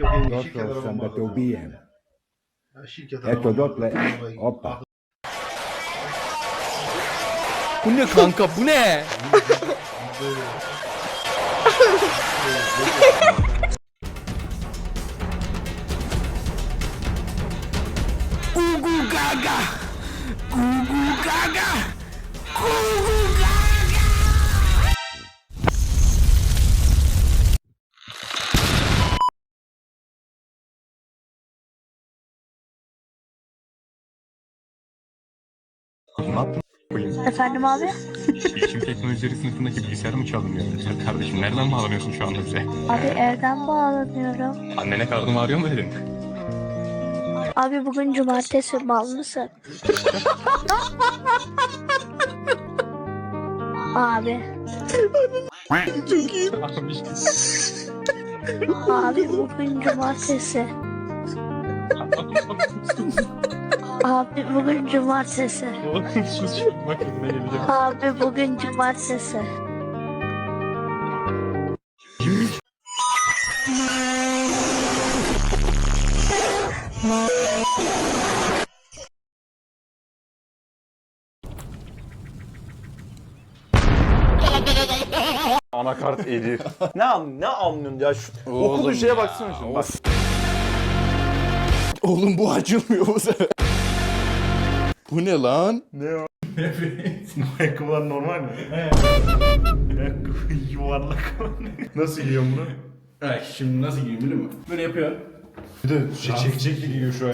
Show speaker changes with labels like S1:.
S1: Došao sam da te ubijem. Eto dotle, opa.
S2: Bu ne kanka bu ne? Gugu gaga. Gugu gaga.
S3: Efendim abi?
S4: Bilişim teknolojileri sınıfındaki bilgisayarı mı çaldın ya? Kardeşim nereden bağlanıyorsun şu anda bize?
S3: Abi evden bağlanıyorum.
S4: Annene karnım ağrıyor mu dedin?
S3: Abi bugün cumartesi mal mısın? Abi. Abi bugün cumartesi. Abi bugün cumartesi.
S4: Oğlum sus önüne geleceğim.
S3: Abi bugün cumartesi.
S5: Anakart Elif. ne an ne anlıyorsun ya şu okuduğu şeye baksana şuna bak.
S2: Oğlum bu açılmıyor bu sefer. Bu ne lan?
S6: Ayakkabılar normal mi? Ayakkabı yuvarlak. Nasıl giyiyorsun bunu?
S7: Evet şimdi nasıl giyeyim biliyor musun? Böyle yapıyor.
S6: Bir de şey, çek çek giyiyor şu an.